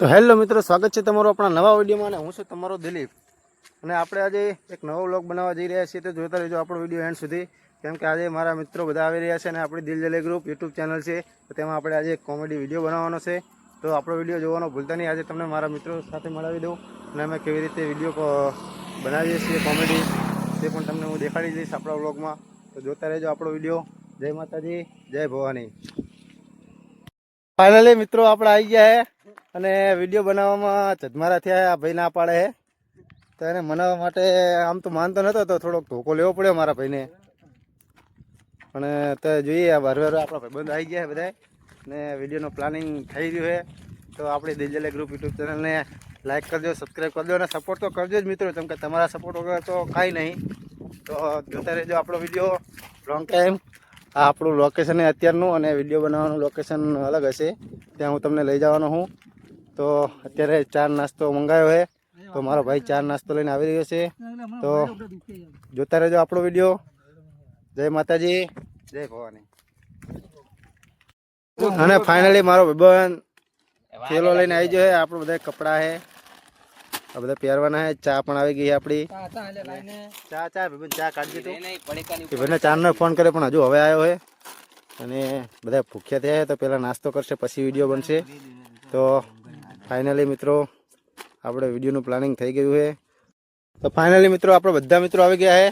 તો હેલો મિત્રો, સ્વાગત છે તમારું આપણા નવા વિડીયોમાં અને હું છું તમારો દિલીપ. અને આપણે આજે એક નવો વ્લોગ બનાવવા જઈ રહ્યા છીએ. તો જોતા રહેજો આપણો વીડિયો એન્ડ સુધી. કેમ કે આજે મારા મિત્રો બધા આવી રહ્યા છે અને આપણી દિલ જલે ગ્રુપ યુટ્યુબ ચેનલ છે. તો તેમાં આપણે આજે એક કોમેડી વીડિયો બનાવવાનો છે. તો આપણો વીડિયો જોવાનો ભૂલતા નહીં. આજે તમને મારા મિત્રો સાથે મળાવી દઉં. અને અમે કેવી રીતે વીડિયો બનાવીએ છીએ કોમેડી તે પણ તમને હું દેખાડી દઈશ આપણા વ્લોગમાં. તો જોતા રહેજો આપણો વીડિયો. જય માતાજી, જય ભવાની. ફાઇનલી મિત્રો, આપણે આવી ગયા છે અને વીડિયો બનાવવામાં ચદમારા થયા આ ભાઈ ના પાડે તો એને મનાવવા માટે આમ તો માનતો નતો, તો થોડોક ધોકો લેવો પડ્યો મારા ભાઈને. અને તો જોઈએ, આ આપણા ભાઈબંધ આવી ગયા બધા ને વિડીયોનું પ્લાનિંગ થઈ રહ્યું છે. તો આપણી દિલજલે ગ્રુપ યુટ્યુબ ચેનલને લાઈક કરજો, સબસ્ક્રાઈબ કરજો અને સપોર્ટ તો કરજો જ મિત્રો. કેમ કે તમારા સપોર્ટ વગર તો કાંઈ નહીં. તો જોતા રહેજો આપણો વીડિયો. લોંગ ટાઈમ આ આપણું લોકેશન અત્યારનું અને વીડિયો બનાવવાનું લોકેશન અલગ હશે. ત્યાં હું તમને લઈ જવાનો હું તો અત્યારે ચાર નાસ્તો મંગાવ્યો છે. તો મારો ભાઈ ચાર નાસ્તો લઈને આવી રહ્યો છે. તો જોતા રહેજો આપણો વીડિયો. જય માતાજી. જય ભવાની. અને ફાઇનલી મારો ભાઈબંધ થેલો લઈને આવી ગયો છે. આપણું બધા કપડાં છે. આ બધા પહેરવાના છે. ચા પણ આવી ગઈ આપણી. ચા ચા ભાઈબંધ ચા કાઢી તું. એ ભાઈને ચારનો ફોન કરે પણ હજુ હવે આવ્યો છે. અને બધા ભૂખ્યા થયા તો પહેલાં નાસ્તો કરશે પછી વીડિયો બનશે. તો ફાઇનલી મિત્રો, આપણે વિડીયોનું પ્લાનિંગ થઈ ગયું છે. તો ફાઇનલી મિત્રો, આપણે બધા મિત્રો આવી ગયા છે.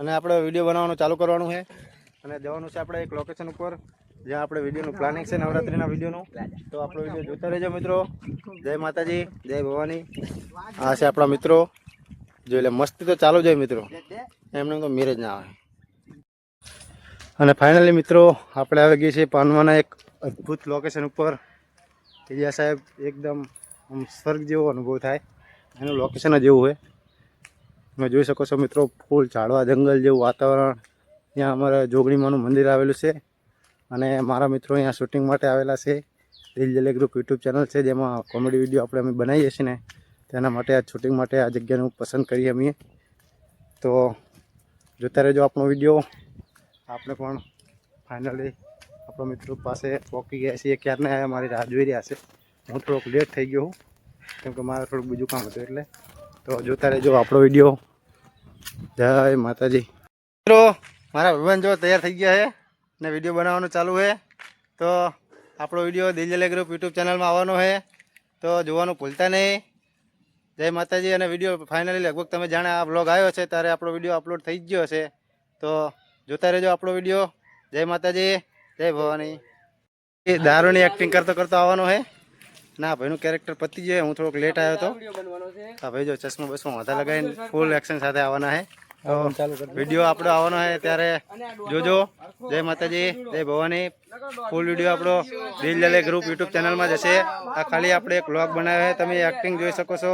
અને આપણે વીડિયો બનાવવાનું ચાલુ કરવાનું છે. અને જવાનું છે આપણે એક લોકેશન ઉપર, જ્યાં આપણે વિડીયોનું પ્લાનિંગ છે, નવરાત્રિના વિડીયોનું. તો આપણો વીડિયો જોતા રહેજો, મિત્રો. જય માતાજી, જય ભવાની. આ છે આપણા મિત્રો. જો એટલે મસ્તી તો ચાલુ જાય મિત્રો. એમને તો મેરેજ ના આવે. અને ફાઇનલી મિત્રો, આપણે આવી ગઈ છે પાનવાના એક અદ્ભુત લોકેશન ઉપર. ત્યાં સાહેબ એકદમ આમ સ્વર્ગ જેવો અનુભવ થાય. એનું લોકેશન જ એવું હોય. તમે જોઈ શકો છો મિત્રો, ફૂલ ઝાડવા જંગલ જેવું વાતાવરણ. ત્યાં અમારા જોગણીમાનું મંદિર આવેલું છે. અને મારા મિત્રો અહીંયા શૂટિંગ માટે આવેલા છે. દિલ જલે ગ્રુપ યુટ્યુબ ચેનલ છે, જેમાં કોમેડી વીડિયો આપણે અમે બનાવીએ છીએ ને, તેના માટે આ શૂટિંગ માટે આ જગ્યાને પસંદ કરીએ અમે. તો જોતા રહેજો આપણો વીડિયો આપણે પણ ફાઇનલી આપણા મિત્રો પાસે પહોંચી ગયા છીએ ક્યારના આવ્યા, મારી રાહ જોઈ રહ્યા છે. હું થોડોક લેટ થઈ ગયો હું કેમ કે મારે થોડુંક બીજું કામ હતું એટલે. તો જોતા રહેજો આપણો વીડિયો જય માતાજી. મિત્રો, મારા ભગવાન જો તૈયાર થઈ ગયા છે ને વીડિયો બનાવવાનું ચાલુ છે. તો આપણો વીડિયો દિલજલે ગ્રુપ યુટ્યુબ ચેનલમાં આવવાનો છે. તો જોવાનું ભૂલતા નહીં. જય માતાજી અને વીડિયો ફાઇનલી લગભગ તમે જાણે આ બ્લોગ આવ્યો છે, ત્યારે આપણો વીડિયો અપલોડ થઈ ગયો છે તો જોતા રહેજો આપણો વીડિયો જય માતાજી. જય ભવાની. એ દારૂની એક્ટિંગ કરતો કરતો આવવાનો છે ના ભાઈનું કેરેક્ટર પતી જાય હું થોડોક લેટ આવ્યો હતો હા ભાઈ જો ચશ્મા બસમાં વધારે લગાવીને ફૂલ એક્શન સાથે આવવાના હે. તો વીડિયો આપણો આવવાનો છે ત્યારે જોજો. જય માતાજી જય ભવાની. ફૂલ વીડિયો આપણો દિલ જલે ગ્રુપ યુટ્યુબ ચેનલમાં જશે. આ ખાલી આપણે એક વ્લોગ બનાવ્યો છે તમે એક્ટિંગ જોઈ શકો છો.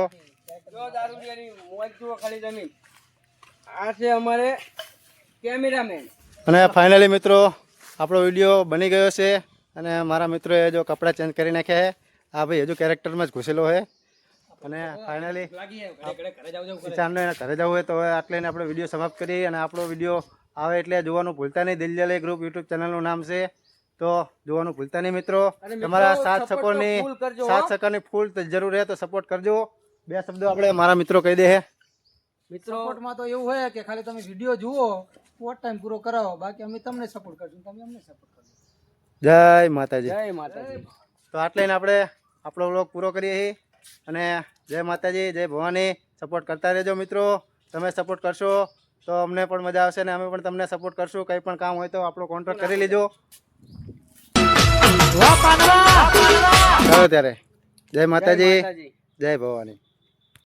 આ છે અમારે કેમેરામેન અને ફાઇનલી મિત્રો આપણો વીડિયો બની ગયો છે અને મારા મિત્રોએ જો કપડાં ચેન્જ કરી નાખ્યા છે. આ ભાઈ હજુ કેરેક્ટરમાં જ ઘૂસેલો છે. અને ફાઇનલી ચાંદનો એના ઘરે જવું હોય તો હવે આટલે આપણે વીડિયો સમાપ્ત કરીએ અને આપણો વીડિયો આવે એટલે જોવાનું ભૂલતા નહીં. દિલજલે ગ્રુપ યુટ્યુબ ચેનલનું નામ છે. તો જોવાનું ભૂલતા નહીં મિત્રો. તમારા સાત સકોરની સાત સકોરની ફૂલ જરૂર રહે તો સપોર્ટ કરજો. બે શબ્દો આપણે મારા મિત્રો કહી દે મિત્રો સપોર્ટમાં તો એવું હોય કે ખાલી તમે વીડિયો જુઓ પોટ ટાઈમ પૂરો કરાવો બાકી અમે તમને સપોર્ટ કરશું તમે અમને સપોર્ટ કરજો. જય માતાજી. જય માતાજી. તો આટલે આપણે આપણો વ્લોગ પૂરો કરીએ છીએ. અને જય માતાજી જય ભવાની. સપોર્ટ કરતા રહેજો મિત્રો. તમે સપોર્ટ કરશો તો અમને પણ મજા આવશે ને અમે પણ તમને સપોર્ટ કરશું. કંઈ પણ કામ હોય તો આપણો કોન્ટેક્ટ કરી લેજો. ચાલો ત્યારે. જય માતાજી. જય ભવાની.